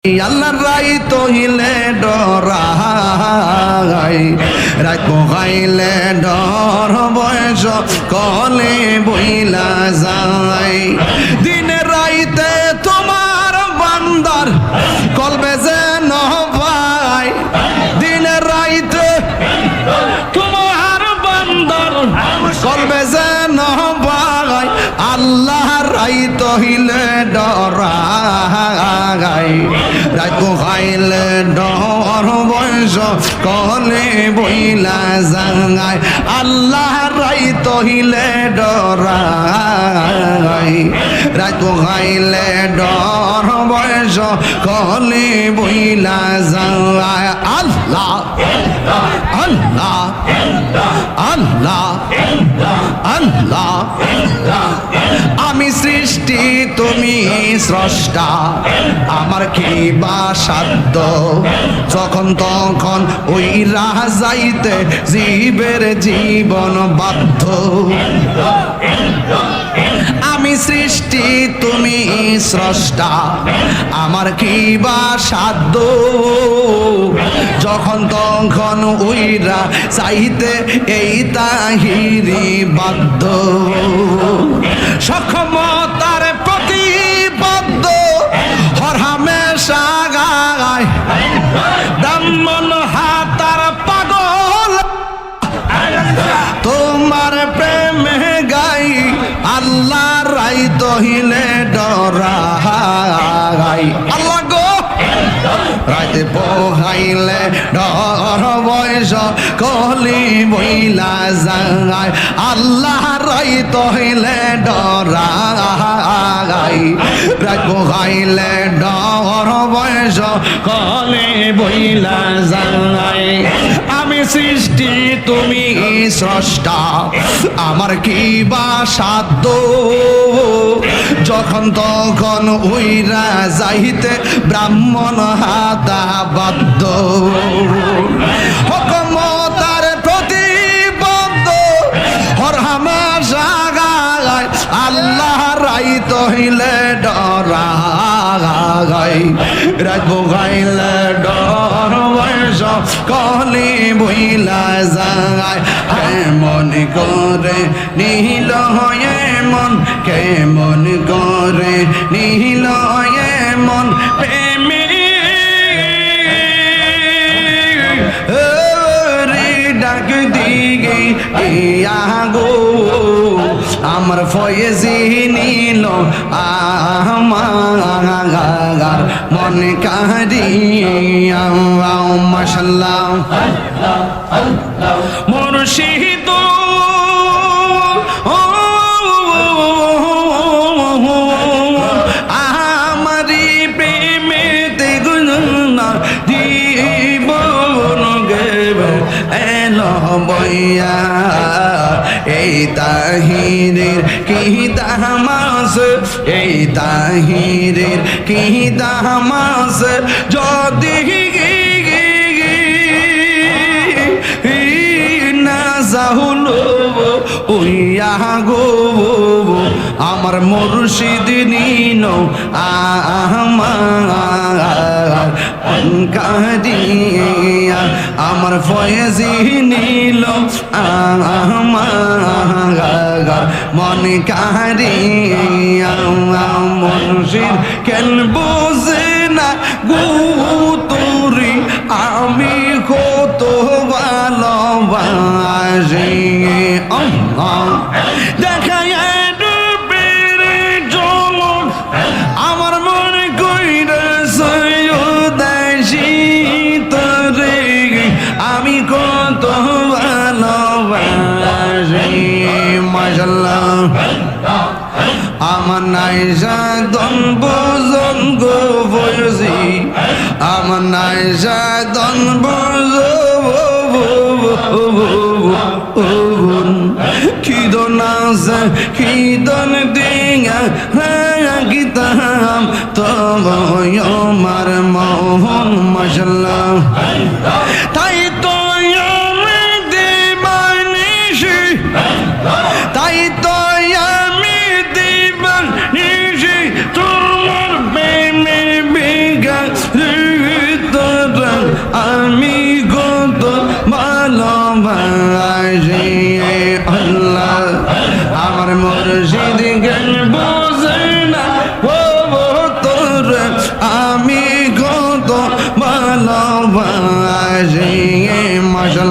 আল্লাহর রাই তহিলে ডরাই। রাত পোহাইলে ডর বয়স কলে বইলা যায়। দিনে রাইতে তোমার বান্দার কলবে যে নভাই। দিনে রাইতে তোমার বান্দর কলবে যে নভাই। আল্লাহ রাই তহিলে ডরাই। রাত পোহাইলে ডর বয়স কলে বইলা জাঙ্গাই আল্লাহ রাই তহিলে ডরাই। রাত পোহাইলে ডর বয়স কলে বইলা জাঙ্গাই আল্লাহ আল্লাহ আল্লাহ আল্লাহ। আমি সৃষ্টি, তুমি স্রষ্টা। আমার কি বা সাধ্য? যখন তখন ওই রাহ যাইতে জীবের জীবন বাধ্য আমি সৃষ্টি, তুমি স্রষ্টা। আমার কি বা সাধ্য? যখন তখন উইরা চাইতে এই তাহিরি বাধ্য। পোহাইলে ডর বয়স কলি বইলা যায়। আল্লাহ রাই তহিলে ডরাই রাত পোহাইলে ডর বয়স কলি বইলা যায় আমি সৃষ্টি, তুমি স্রষ্টা। আমার কি বা সাধ্য? যখন তখন উইরা যাইতে ব্রাহ্মণ হাতা বাধ্য। রাই তহিলে ডরাই রাজবো গাইলে ডর বয়স, কলি বইলা যায় কেমন করে নীল হয়ে মন কেমন করে নীল হয়ে মন প্রেমী দিগে ইয়া আমার ফয়েজি নীল আমার মন কারিয়া মাশাল্লাহ। মুর্শিদ তাহিরের কি দামাস এই তাহিরের কি দামাস যদি ওইয়া গো আমার মুর্শিদ নিন আমার কাদিয়া আমার ফয়েজি নীল আমার মন কারিয়া মুর্শিদ কেন বোঝে না গো তোরি? আমি কত ভালোবাসি। আল্লাহ আমার নাই সাধন বোজন গো বয়সি আমার নাই সাধন বোজ খিদন দিঙা গীতাম তব আমার মোহন, মশাল্লাহ।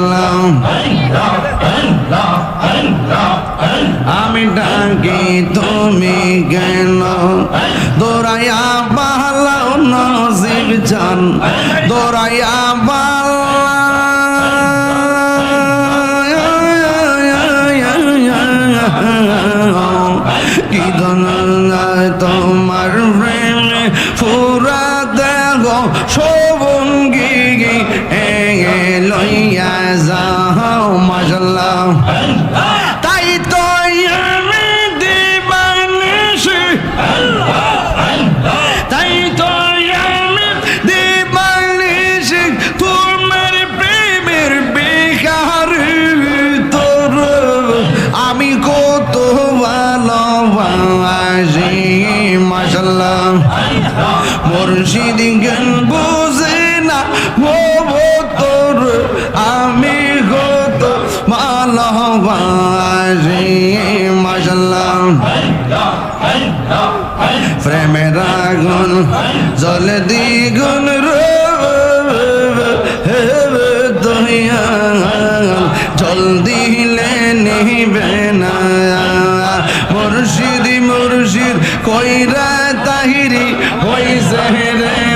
মাসাল্লাহ আমি ডাকি তুমি কেন? দৌড়াইয়া পালাও নসিব চান দৌড়াইয়া পালা কি গঙ্গায় তোমার? প্রেমের আগুন জলে দ্বিগুণ জল দিলে নিবে না। মুর্শিদি মুর্শিদ কইরা তাহিরি হইছে রে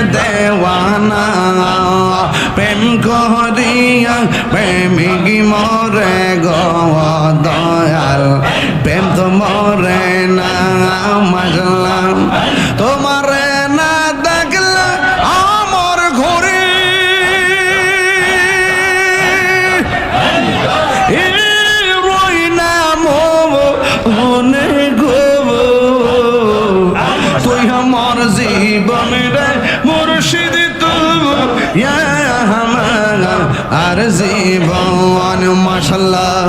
আর জীবন মাসাল্লাহ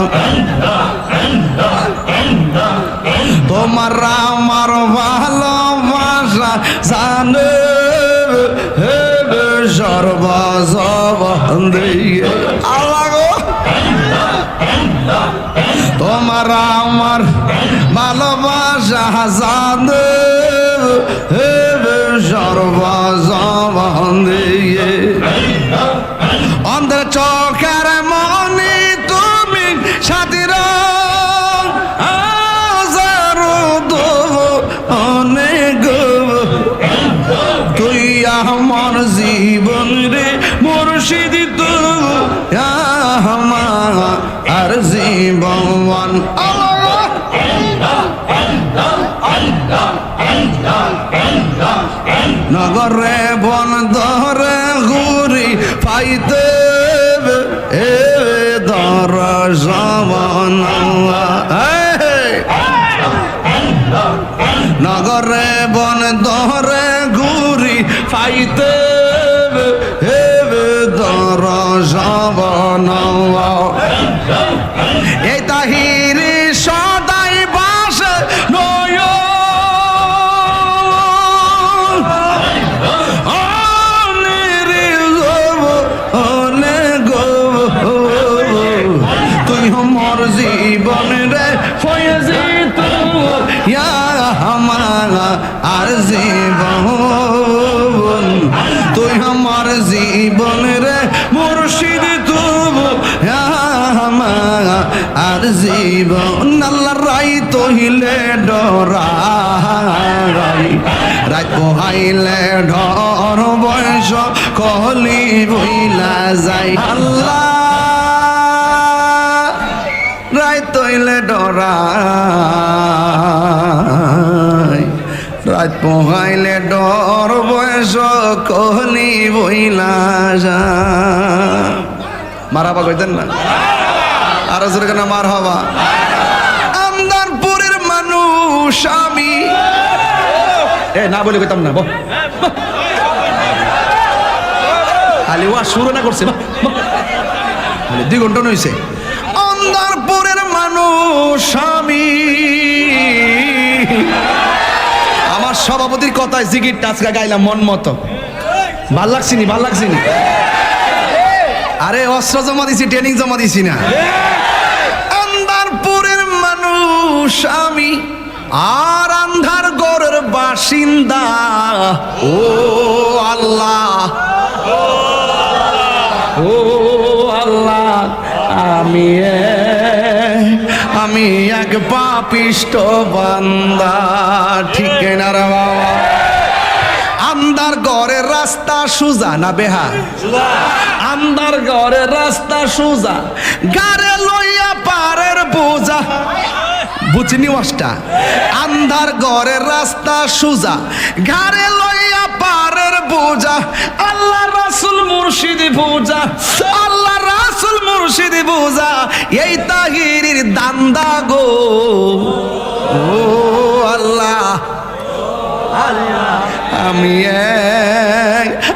তোমার আমার ভালোবাসা জানে সর্বজবন দিয়ে। আল্লাহ গো। তোমার আমার ভালোবাসা জানে correr. আমার আর জীবন তুই আমার জীবন রে মুর্শিদ তু আমার আর জীবন আল্লাহ রাই তহিলে ডরাই রাত পোহাইলে ঢর বয়স কহলি বইলা যাই আল্লাহ রাই তৈলে ডরাই। রাত পোহাইলে ডর, বয়স কহলি বইলা যা মারাবা কইতেন না? আরও জোরে কেন মার হবা আমদারপুরের মানুষ আমি। এ, না বলে কইতাম না, বহ। খালি ওয়া শুরু না করছে দুই ঘণ্টা নইছে। স্বামী। আমার সভাপতির কথায় জিগির টাচকা গাইলাম মন মতো। ভালো লাগছিনি ভালো আরে, অস্ত্র জমা দিছি ট্রেনিং জমা দিছি না। আন্দারপুরের মানুষ আমি, আর আন্ধার গড়ের বাসিন্দা। ও আল্লাহ। ও আল্লাহ, আমি আমি এক পাপিষ্ট বান্দা। ঠিক না রে বাবা? আন্দার ঘরের রাস্তা সুজা না বেহা আমদার ঘরের রাস্তা সুজা। গারে বোঝা বুঝনি ওয়াসটা আন্ধার ঘরের রাস্তা সুজা, ঘাড়ে লইয়া পারের বোঝা। আল্লাহ রাসুল মুর্শিদি বোঝা, আল্লাহ রাসুল মুর্শিদি বোঝা, এই তাহিরির দান্দা গো। ও আল্লাহ আল্লাহ আমি